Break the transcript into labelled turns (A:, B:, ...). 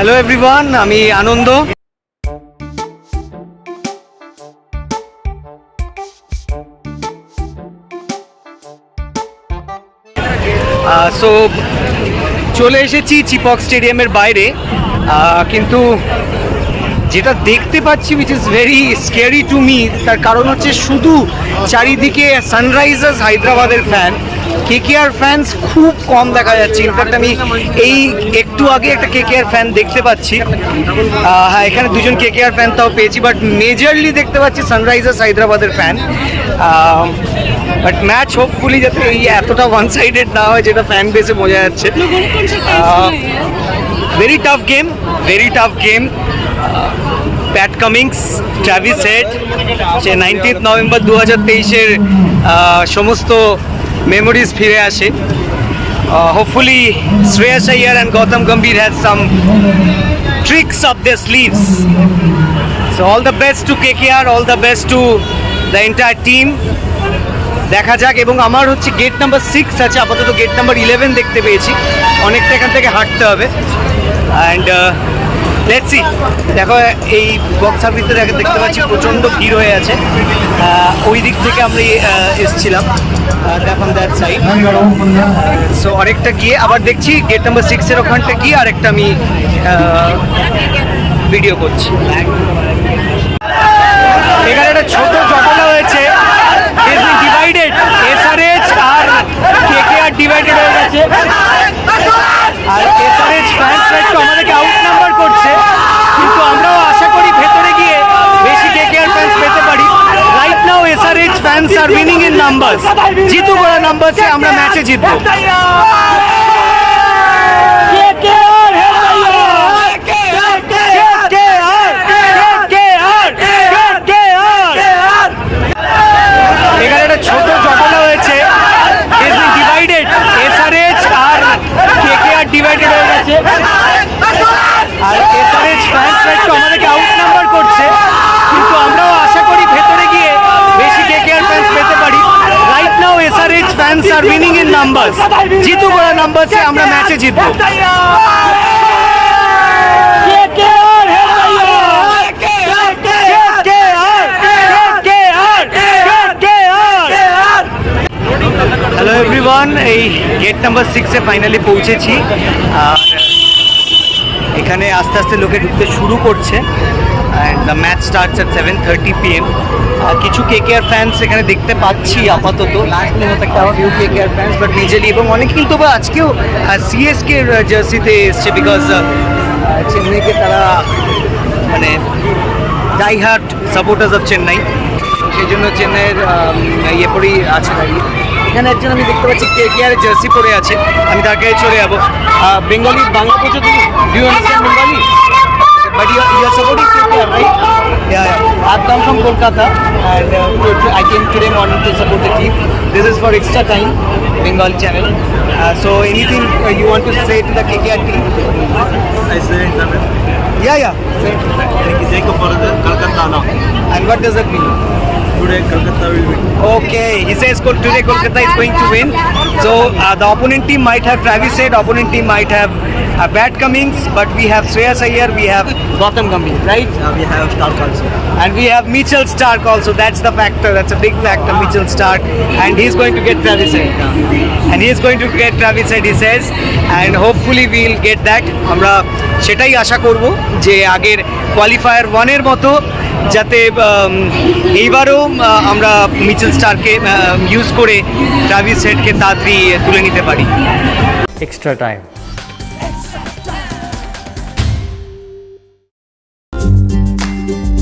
A: Hello everyone আমি আনন্দ। So চলে এসেছি চিপক স্টেডিয়ামের বাইরে। কিন্তু যেটা দেখতে পাচ্ছি which is very scary to me তার কারণ হচ্ছে শুধু চারিদিকে সানরাইজার্স হায়দ্রাবাদের ফ্যান কেকেআর ফ্যান্স খুব কম দেখা যাচ্ছে। ইনফ্যাক্ট আমি এই একটু আগে একটা কেকেআর ফ্যান দেখতে পাচ্ছি। হ্যাঁ এখানে দুজন কেকেআর ফ্যান তাও পেয়েছি বাট মেজরলি দেখতে পাচ্ছি সানরাইজার্স হায়দ্রাবাদের ফ্যান বাট ম্যাচ হোপফুলি যাতে এই এতটা ওয়ান সাইডেড না হয় যেটা ফ্যান বেসে বোঝা যাচ্ছে। Very tough game very tough game Pat Cummins Travis Head সে নাইনটিন্থ নভেম্বর দু হাজার তেইশের সমস্ত মেমোরিজ ফিরে আসে। Hopefully Shreyas Iyer and Gautam Gambhir has some tricks of the sleeves so all the best to K K R all the best to the entire team দেখা যাক, এবং আমার হচ্ছে গেট নাম্বার সিক্স আছে, আপাতত gate number eleven দেখতে পেয়েছি। অনেকটা এখান থেকে হাঁটতে হবে। অ্যান্ড লেটসি দেখো, এই বক্স অফিসে দেখে দেখতে পাচ্ছি প্রচণ্ড ভিড় হয়ে আছে। ওই দিক থেকে আমরা এসছিলাম। দেখুন দ্যাট সাইড সো আরেকটা গিয়ে আবার দেখছি গেট নাম্বার সিক্সের ওখানটা গিয়ে আরেকটা আমি ভিডিও করছি। এখানে একটা ছোট ঘটনা হয়েছে। ডিভাইডেড এসআরএচ আর কেকেআর ডিভাইডেড হয়ে গেছে আর এসআরএচ ফ্যান্সরা একটু আমাদেরকে আউট নাম্বার করছে, কিন্তু আমরাও আশা করি ভেতরে গিয়ে বেশি কেকেআর ফ্যান্স পেতে পারি। Right now S R H fans R winning in numbers জিতু বড় নাম্বারসে আমরা ম্যাচে জিতবো এখানে একটা ছোট ঘটনা হয়েছে ডিভাইডেড এসআরএচ আর কেকেআর ডিভাইডেড হয়ে গেছে আর এসআরএচ ফ্যান্সরা একটু আমাদেরকে আউট নাম্বার করছে কিন্তু আমরাও আশা করি ভেতরে গিয়ে বেশি কেকেআর ফ্যান্স পেতে পারি রাইট নাও এসআরএচ ফ্যান্স আর নাম্বারস জিতু বড় নাম্বারসে আমরা ম্যাচে জিতবো। হ্যালো এভরিওয়ান এই গেট নাম্বার সিক্সে ফাইনালি পৌঁছেছি। আর, এখানে আস্তে আস্তে লোকে ঢুকতে শুরু করছে। And the match starts at seven thirty P M কিছু কে কে আর ফ্যান্স এখানে দেখতে পাচ্ছি আপাতত। লাস্ট নিয়ে একটা few K K R fans but majorly এবং অনেক কিন্তু বা আজকেও সিএসকে জার্সিতে এসছে বিকজ চেন্নাইকে তারা মানে die hard supporters of Chennai সেই জন্য চেন্নাইয়ের আম, ইয়ে পরেই আছে দাঁড়িয়ে এখানে একজন আমি দেখতে পাচ্ছি কে কে আর জার্সি পরে আছে। আমি তার কাছে চলে যাব। বেঙ্গলি বাংলা পর্যন্ত due Bengali But you are, you are supporting KKR, right? Yeah, yeah. I've come from Kolkata and uh, I came today morning to support the team. This is for extra time, Bengal channel. Uh, so anything uh, you want to say to the KKR team?
B: I say in Tamil.
A: Yeah, yeah. Say it.
B: Jacob Kolkata now.
A: And what does that mean?
B: today Kolkata will win.
A: Okay, he says today Kolkata is going to win. So uh, the opponent team might have, Travis said, opponent team might have uh, bad Cummings, but we have Shreyas Iyer, we have Gautam Gambhir, right?
B: Yeah, we have Stark also.
A: And we have Mitchell Stark also. That's the factor. That's a big factor, Mitchell Stark. And he's going to get Travis Head. And he's going to get Travis Head, he says. And hopefully we'll get that. আমরা সেটাই আশা করব যে আগের qualifier ওয়ানের মতো যাতে এইবারও আমরা মিচেল স্টারকে ইউজ করে ট্রাভিস হেডকে তাড়াতাড়ি তুলে নিতে পারি এক্সট্রা টাইম